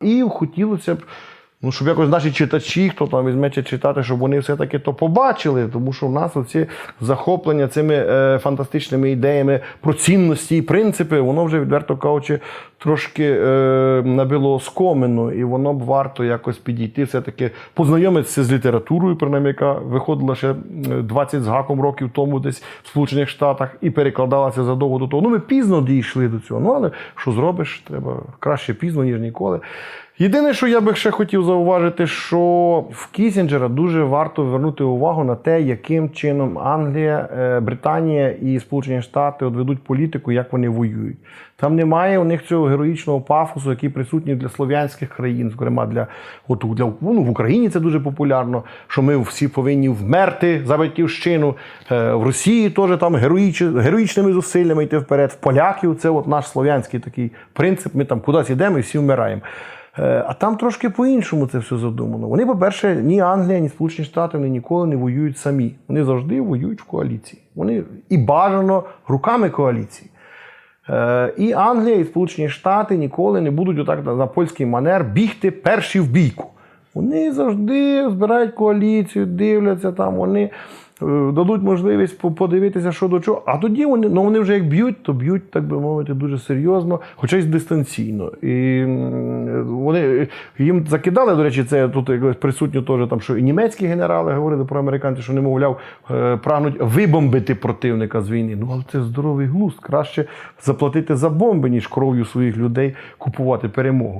І хотілося б, ну, щоб якось наші читачі, хто там візьметься читати, щоб вони все-таки то побачили, тому що в нас оці захоплення цими е, фантастичними ідеями про цінності і принципи, воно вже, відверто кажучи, трошки е, набило оскомину, і воно б варто якось підійти, все-таки познайомитися з літературою, принаймні, яка виходила ще е, 20 з гаком років тому десь в Сполучених Штатах і перекладалася задовго до того. Ну, ми пізно дійшли до цього. Ну, але що зробиш, треба краще пізно, ніж ніколи. Єдине, що я би ще хотів зауважити, що в Кісінджера дуже варто звернути увагу на те, яким чином Англія, е, Британія і Сполучені Штати от ведуть політику, як вони воюють. Там немає у них цього героїчного пафосу, який присутній для слов'янських країн, зокрема для, от, для ну, в Україні це дуже популярно, що ми всі повинні вмерти за батьківщину. Е, В Росії теж там героїч, героїчними зусиллями йти вперед. В поляків це от наш слов'янський такий принцип. Ми там кудись йдемо і всі вмираємо. Е, А там трошки по-іншому це все задумано. Вони, по-перше, ні Англія, ні Сполучені Штати вони ніколи не воюють самі. Вони завжди воюють в коаліції. Вони і бажано руками коаліції. Е, І Англія, і Сполучені Штати ніколи не будуть отак на- польський манер бігти перші в бійку. Вони завжди збирають коаліцію, дивляться там, вони е, дадуть можливість подивитися, що до чого. А тоді вони, ну вони вже як б'ють, то б'ють, так би мовити, дуже серйозно, хоча й дистанційно. І вони їм закидали, до речі, це тут якось присутньо теж там, що і німецькі генерали говорили про американців, що вони, мовляв, е, прагнуть вибомбити противника з війни. Ну, але це здоровий глузд. Краще заплатити за бомби, ніж кров'ю своїх людей купувати перемогу.